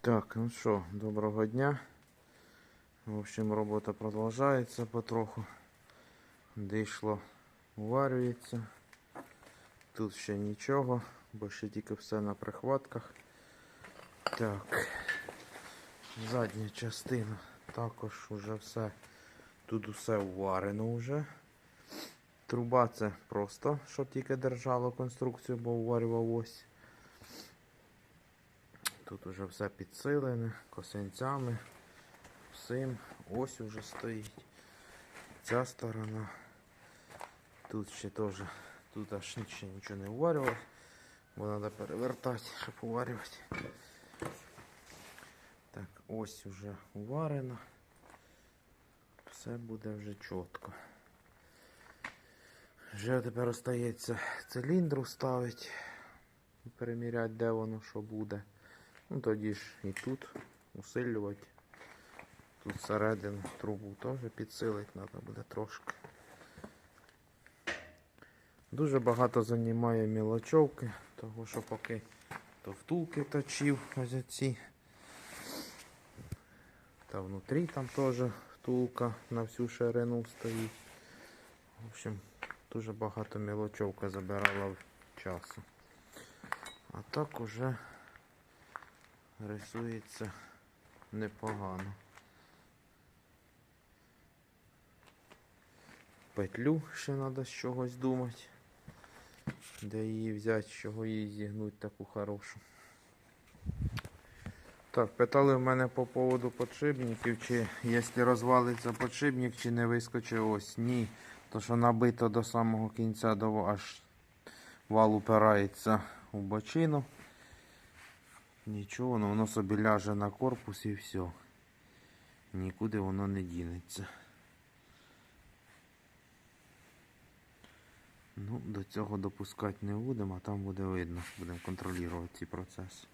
Так, ну що, доброго дня. В общем, робота продовжується потроху. Дійшло, уварюється. Тут ще нічого, бо ще тільки все на прихватках. Так, задня частина також уже все. Тут усе уварено вже. Труба це просто, щоб тільки держало конструкцію, бо уварював ось. Тут уже все підсилене, косинцями, всім. Ось уже стоїть. Ця сторона. Тут ще теж, тут аж ще нічого не уварювалось, бо треба перевертати, щоб уварювати. Так, ось уже уварено. Все буде вже чітко. Вже тепер остається циліндру ставити переміряти, де воно що буде. Ну тоді ж і тут усилювати. Тут всередину трубу теж підсилити треба буде трошки. Дуже багато займає мілочовки, того що поки то втулки точив ось ці. Та внутрі там теж втулка на всю ширину стоїть. В общем, дуже багато мілочовка забирала часу. А так уже рисується непогано. Петлю ще треба з чогось думати. Де її взяти, чого її зігнути таку хорошу. Так, питали в мене по поводу подшипників, чи якщо розвалиться подшипник, чи не вискочить ось. Ні. То що набито до самого кінця, до аж вал упирається у бочину. Нічого, ну, воно собі ляже на корпус і все. Нікуди воно не дінеться. Ну, до цього допускати не будемо, а там буде видно. Будемо контролювати ці процеси.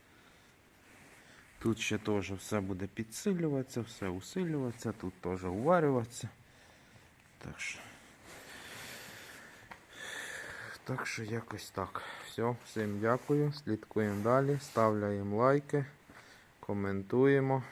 Тут ще теж все буде підсилюватися, все усилюватися, тут теж уварюватися. Так що. Так що якось так. Все, всім дякую. Слідкуємо далі, ставляємо лайки, коментуємо.